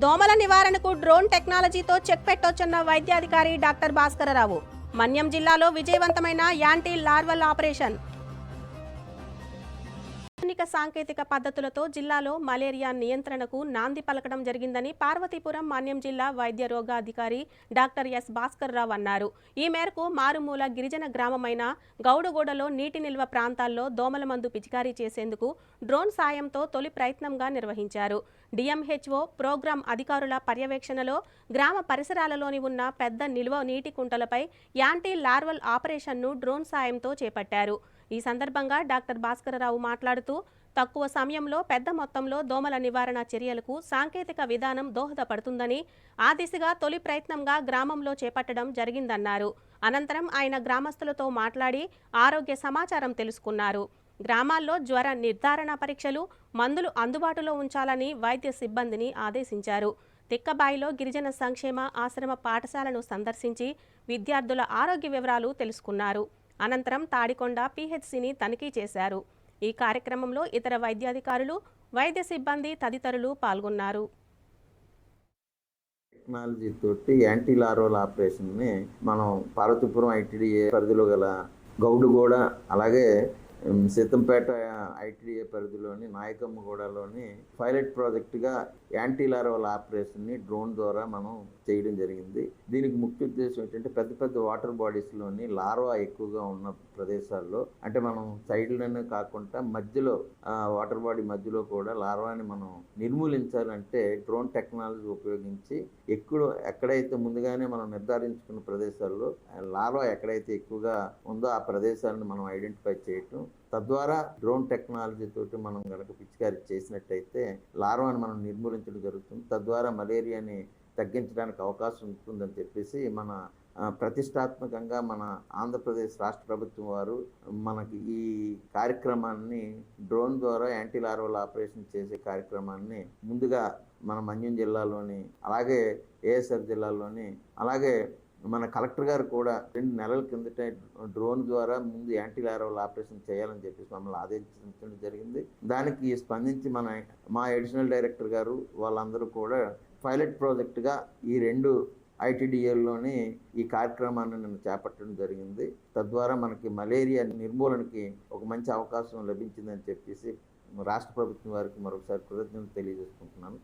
దోమల నివారణకు డ్రోన్ టెక్నాలజీతో చెక్ పెట్టొచ్చన్న వైద్యాధికారి డాక్టర్ భాస్కరరావు. మన్యం జిల్లాలో విజయవంతమైన యాంటీ లార్వల్ ఆపరేషన్. ఆధునిక సాంకేతిక పద్ధతులతో జిల్లాలో మలేరియా నియంత్రణకు నాంది పలకడం జరిగిందని పార్వతీపురం మాన్యం జిల్లా వైద్య రోగాధికారి డాక్టర్ ఎస్ భాస్కర్ రావు అన్నారు. ఈ మేరకు మారుమూల గిరిజన గ్రామమైన గౌడగూడలో నీటి నిల్వ ప్రాంతాల్లో దోమల మందు పిచికారీ చేసేందుకు డ్రోన్ సాయంతో తొలి ప్రయత్నంగా నిర్వహించారు. డిఎంహెచ్ఓ ప్రోగ్రాం అధికారుల పర్యవేక్షణలో గ్రామ పరిసరాలలోని ఉన్న పెద్ద నిల్వ నీటి కుంటలపై యాంటీ లార్వల్ ఆపరేషన్ను డ్రోన్ సాయంతో చేపట్టారు. ఈ సందర్భంగా డాక్టర్ భాస్కరరావు మాట్లాడుతూ తక్కువ సమయంలో పెద్ద మొత్తంలో దోమల నివారణ చర్యలకు సాంకేతిక విధానం దోహదపడుతుందని ఆ దిశగా తొలి ప్రయత్నంగా గ్రామంలో చేపట్టడం జరిగిందన్నారు. అనంతరం ఆయన గ్రామస్తులతో మాట్లాడి ఆరోగ్య సమాచారం తెలుసుకున్నారు. గ్రామాల్లో జ్వర నిర్ధారణ పరీక్షలు మందులు అందుబాటులో ఉంచాలని వైద్య సిబ్బందిని ఆదేశించారు. తిక్కబాయిలో గిరిజన సంక్షేమ ఆశ్రమ పాఠశాలను సందర్శించి విద్యార్థుల ఆరోగ్య వివరాలు తెలుసుకున్నారు. అనంతరం తాడికొండ పీహెచ్సిని తనిఖీ చేశారు. ఈ కార్యక్రమంలో ఇతర వైద్యాధికారులు వైద్య సిబ్బంది తదితరులు పాల్గొన్నారు. టెక్నాలజీ తోటి యాంటీ లారోల్ ఆపరేషన్ని మనం పార్వతీపురం ఐటీడీఏ పరిధిలో గల గౌడుగూడ అలాగే సీతంపేట ఐటీడీఏ పరిధిలోని నాయకమ్మగూడలోని పైలట్ ప్రాజెక్టుగా యాంటీ లార్వల్ ఆపరేషన్ని డ్రోన్ ద్వారా మనం చేయడం జరిగింది. దీనికి ముఖ్య ఉద్దేశం ఏంటంటే పెద్ద పెద్ద వాటర్ బాడీస్లోని లార్వా ఎక్కువగా ఉన్న ప్రదేశాల్లో అంటే మనం సైడ్లోనే కాకుండా మధ్యలో వాటర్ బాడీ మధ్యలో కూడా లార్వాని మనం నిర్మూలించాలంటే డ్రోన్ టెక్నాలజీ ఉపయోగించి ఎక్కువ ఎక్కడైతే ముందుగానే మనం నిర్ధారించుకున్న ప్రదేశాల్లో లార్వా ఎక్కడైతే ఎక్కువగా ఉందో ఆ ప్రదేశాలను మనం ఐడెంటిఫై చేయటం తద్వారా డ్రోన్ టెక్నాలజీ తోటి మనం కనుక పిచికారి చేసినట్టయితే లార్వాని మనం నిర్మూలించడం జరుగుతుంది. తద్వారా మలేరియాని తగ్గించడానికి అవకాశం ఉంటుందని చెప్పేసి మన ప్రతిష్టాత్మకంగా మన ఆంధ్రప్రదేశ్ రాష్ట్ర ప్రభుత్వం వారు మనకి ఈ కార్యక్రమాన్ని డ్రోన్ ద్వారా యాంటీ లార్వల్ ఆపరేషన్ చేసే కార్యక్రమాన్ని ముందుగా మన మన్యం జిల్లాలోని అలాగే ఏఎస్ఆర్ జిల్లాలోని అలాగే మన కలెక్టర్ గారు కూడా రెండు నెలల కిందట డ్రోన్ ద్వారా ముందు యాంటీ లార్వల్ ఆపరేషన్ చేయాలని చెప్పేసి మమ్మల్ని ఆదేశించడం జరిగింది. దానికి స్పందించి మన మా అడిషనల్ డైరెక్టర్ గారు వాళ్ళందరూ కూడా పైలట్ ప్రాజెక్టుగా ఈ రెండు ఐటీడీఏల్లోని ఈ కార్యక్రమాన్ని నేను చేపట్టడం జరిగింది. తద్వారా మనకి మలేరియా నిర్మూలనకి ఒక మంచి అవకాశం లభించిందని చెప్పేసి రాష్ట్ర ప్రభుత్వం వారికి మరొకసారి కృతజ్ఞతలు తెలియజేసుకుంటున్నాను.